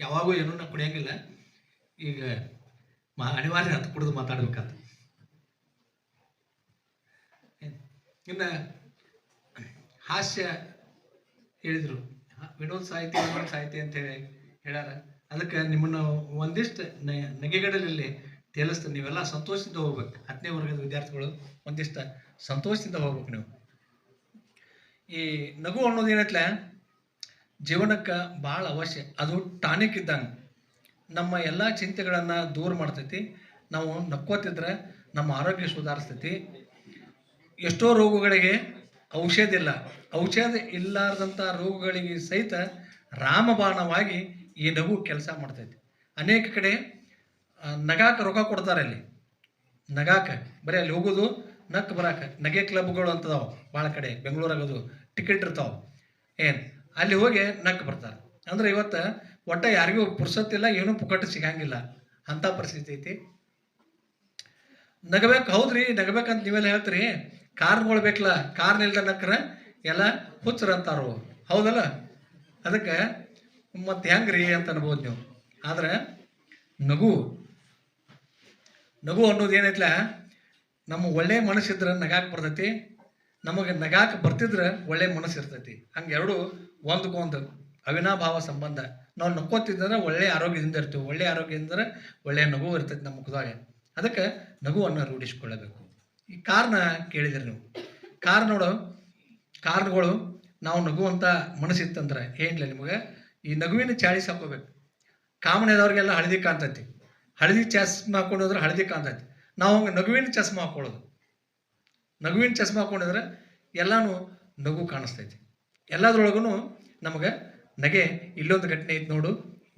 ಯಾವಾಗೂ ಏನೂ ನಾ ಕುಡಿಯಂಗಿಲ್ಲ ಈಗ ಮಾ, ಅನಿವಾರ್ಯ ಅಂತ ಕುಡಿದು ಮಾತಾಡ್ಬೇಕಂತ. ಇನ್ನು ಹಾಸ್ಯ ಹೇಳಿದರು. ವಿನೋದ್ ಸಾಹಿತ್ಯ ವಿನೋದ್ ಸಾಹಿತ್ಯ ಅಂತ ಹೇಳಿ ಹೇಳ್ಯಾರ ಅದಕ್ಕೆ ನಿಮ್ಮನ್ನು ಒಂದಿಷ್ಟು ನಗೆಗಡಲಲ್ಲಿ ತೇಲಿಸ್ತಾರೆ ನೀವೆಲ್ಲ ಸಂತೋಷದಿಂದ ಹೋಗ್ಬೇಕು. ಹತ್ತನೇ ವರ್ಗದ ವಿದ್ಯಾರ್ಥಿಗಳು ಒಂದಿಷ್ಟು ಸಂತೋಷದಿಂದ ಹೋಗ್ಬೇಕು ನೀವು. ಈ ನಗು ಅನ್ನೋದು ಏನೈತ್ಲ ಜೀವನಕ್ಕೆ ಭಾಳ ಅವಶ್ಯ. ಅದು ಟಾನಿಕ್ ಇದ್ದಂಗೆ. ನಮ್ಮ ಎಲ್ಲ ಚಿಂತೆಗಳನ್ನು ದೂರ ಮಾಡ್ತೈತಿ. ನಾವು ನಕ್ಕೋತಿದ್ರೆ ನಮ್ಮ ಆರೋಗ್ಯ ಸುಧಾರಿಸ್ತೈತಿ. ಎಷ್ಟೋ ರೋಗಗಳಿಗೆ ಔಷಧ ಇಲ್ಲ. ಔಷಧ ಇಲ್ಲಾರ್ದಂಥ ರೋಗಗಳಿಗೆ ಸಹಿತ ರಾಮಬಾಣವಾಗಿ ಈ ನಗು ಕೆಲಸ ಮಾಡ್ತೈತಿ. ಅನೇಕ ಕಡೆ ನಗಾಕ ರೊಕ್ಕ ಕೊಡ್ತಾರೆ ಅಲ್ಲಿ. ನಗಾಕ, ಬರೀ ಅಲ್ಲಿ ಹೋಗೋದು, ನಕ್ ಬರಾಕ. ನಗೆ ಕ್ಲಬ್ಗಳು ಅಂತದಾವೆ ಭಾಳ ಕಡೆ ಬೆಂಗಳೂರಾಗದು ಟಿಕೆಟ್ ಇರ್ತಾವೆ. ಏನು, ಅಲ್ಲಿ ಹೋಗಿ ನಕ್ ಬರ್ತಾರೆ. ಅಂದ್ರೆ ಇವತ್ತು ಒಟ್ಟ ಯಾರಿಗೂ ಪುರ್ಸತ್ತಿಲ್ಲ ಏನೂ ಪುಕ್ಕಟ್ಟು ಸಿಗಂಗಿಲ್ಲ. ಅಂಥ ಪರಿಸ್ಥಿತಿ ಐತಿ. ನಗಬೇಕು, ಹೌದ್ರಿ, ನಗಬೇಕಂತ ನೀವೆಲ್ಲ ಹೇಳ್ತೀರಿ. ಕಾರ್ಗಳು ಬೇಕಲ್ಲ ಕಾರ್ ನಿಲ್ದ ನಕ್ರ ಎಲ್ಲ ಹುಚ್ಚರ ಅಂತಾರು ಹೌದಲ್ಲ? ಅದಕ್ಕೆ ಮತ್ತೆ ಹೆಂಗ್ರಿ ಅಂತ ಅನ್ಬೋದು ನೀವು. ಆದ್ರೆ, ನಗು ನಗು ಅನ್ನೋದು ಏನೈತ್ಲ? ನಮ್ಮ ಒಳ್ಳೆ ಮನಸ್ಸಿದ್ರೆ ನಗಾಕ್ ಬರ್ತೈತಿ. ನಮಗೆ ನಗಾಕ್ ಬರ್ತಿದ್ರೆ ಒಳ್ಳೆ ಮನಸ್ಸು ಇರ್ತೈತಿ ಹಂಗೆ ಎರಡು ಒಂದಕ್ಕೊಂದು ಅವಿನಾಭಾವ ಸಂಬಂಧ. ನಾವು ನಕ್ಕೋತಿದ್ರೆ ಒಳ್ಳೆ ಆರೋಗ್ಯದಿಂದ ಇರ್ತೀವಿ. ಒಳ್ಳೆ ಆರೋಗ್ಯದಿಂದ ಒಳ್ಳೆಯ ನಗು ಇರ್ತೈತಿ ನಮ್ಮ ಮುಖದಾಗೆ ಅದಕ್ಕೆ ನಗುವನ್ನು ರೂಢಿಸಿಕೊಳ್ಳಬೇಕು ಈ ಕಾರಣ ಕೇಳಿದ್ರಿ ನೀವು. ಕಾರಣಗಳು ಕಾರಣಗಳು ನಾವು ನಗುವಂಥ ಮನಸ್ಸಿತ್ತಂದ್ರೆ ಏನಿಲ್ಲ ನಿಮಗೆ? ಈ ನಗುವಿನ ಚಾಳಿಸ್ ಹಾಕೋಬೇಕು ಕಾಮನ್ ಇದ್ದವ್ರಿಗೆಲ್ಲ ಹಳದಿ ಕಾಣ್ತೈತಿ. ಹಳದಿ ಚಸ್ಮಾ ಹಾಕೊಂಡಿದ್ರೆ ಹಳದಿ ಕಾಣ್ತೈತಿ. ನಾವು ಹಂಗೆ ನಗುವಿನ ಚಸ್ಮ ಹಾಕೊಳ್ಳೋದು. ನಗುವಿನ ಚಸ್ಮ ಹಾಕೊಂಡಿದ್ರೆ ಎಲ್ಲಾನು ನಗು ಕಾಣಿಸ್ತೈತಿ. ಎಲ್ಲದ್ರೊಳಗೂ ನಮಗೆ ನಗೆ ಇಲ್ಲೊಂದು ಘಟನೆ ಐತೆ ನೋಡು,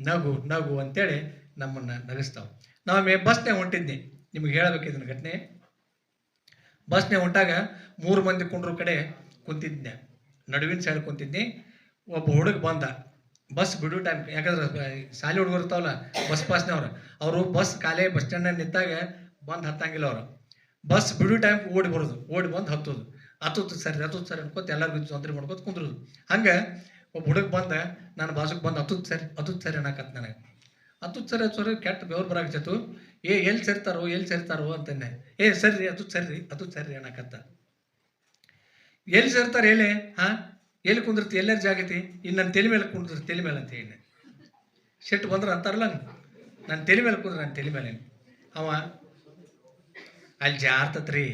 ನಗು ನಗು ಅಂತೇಳಿ ನಮ್ಮನ್ನು ನಗಿಸ್ತಾವೆ. ನಾವು ಬಸ್ನೇ ಹೊಂಟಿದ್ನಿ. ನಿಮಗೆ ಹೇಳಬೇಕಿದ್ದ ಘಟನೆ. ಬಸ್ನೇ ಹೊಂಟಾಗ ಮೂರು ಮಂದಿ ಕುಂಡ್ರ ಕಡೆ ಕುಂತಿದ್ದೆ ನಡುವಿನ ಸೈಡ್ ಕುಂತಿದ್ನಿ. ಒಬ್ಬ ಹುಡುಗ ಬಂದ. ಬಸ್ ಬಿಡು ಟೈಮ್ ಯಾಕಂದ್ರೆ ಶಾಲೆ ಹುಡುಗರು ಇರ್ತಾವಲ್ಲ ಬಸ್ ಪಾಸ್ನವ್ರು ಅವರು ಬಸ್ ಕಾಲೇ ಬಸ್ ಸ್ಟ್ಯಾಂಡ್ ನಿಂತಾಗ ಬಂದು ಹತ್ತಂಗಿಲ್ಲ ಅವರು. ಬಸ್ ಬಿಡು ಟೈಮ್ ಓಡಿ ಬರೋದು. ಓಡಿ ಬಂದು ಹತ್ತೋದು. ಹತ್ತೋದು ಸರಿ ಹತ್ತೋದು ಸರಿ ಅನ್ಕೋತ ಎಲ್ಲರಿಗೂ ತೊಂದರೆ ಮಾಡ್ಕೋತ ಕುಂದ್ರೋದು. ಹಂಗೆ ಒಬ್ಬ ಹುಡುಗ ಬಂದ, ನಾನು ಬಾಜುಕ್ ಬಂದು ಹತ್ತುತ್ತು ಸರಿ ಅದು ಸರಿ ಅನ್ನಕತ್ ನನಗೆ. ಅದು ಸರಿ ಸರಿ, ಕೆಟ್ಟ ಬೆವ್ರು ಬರಾಕತ್ತಿತ್ತು ಏ ಎಲ್ಲಿ ಸೇರ್ತಾರೋ ಎಲ್ಲಿ ಸೇರ್ತಾರೋ? ಅಂತಂದೆ. ಏ, ಸರಿ ಅದು ಸರಿ ಅದು ಸರಿ ಅನ್ನಕತ್ತ. ಎಲ್ಲಿ ಸೇರ್ತಾರೆ ಎಲ್ಲಿ ಹಾ, ಎಲ್ಲಿ ಕುಂದಿರ್ತಿ, ಎಲ್ಲರ ಜಾಗತಿ ಇಲ್ಲಿ ನನ್ನ ತಲೆ ಮೇಲೆ ಕುಂದಿರ್ತಿ, ತಲೆ ಮೇಲೆ ಅಂತ ಹೇಳಿ ಶೆಟ್ ಬಂದ್ರೆ ಅಂತಾರಲ್ಲ ನನ್ನ ತಲೆ ಮೇಲೆ ಕುಂದ್ರೆ ನನ್ನ ತಲೆ ಮೇಲೆ. ಅವ, ಅಲ್ಲಿ ಜಾರ್ತತ್ರಿ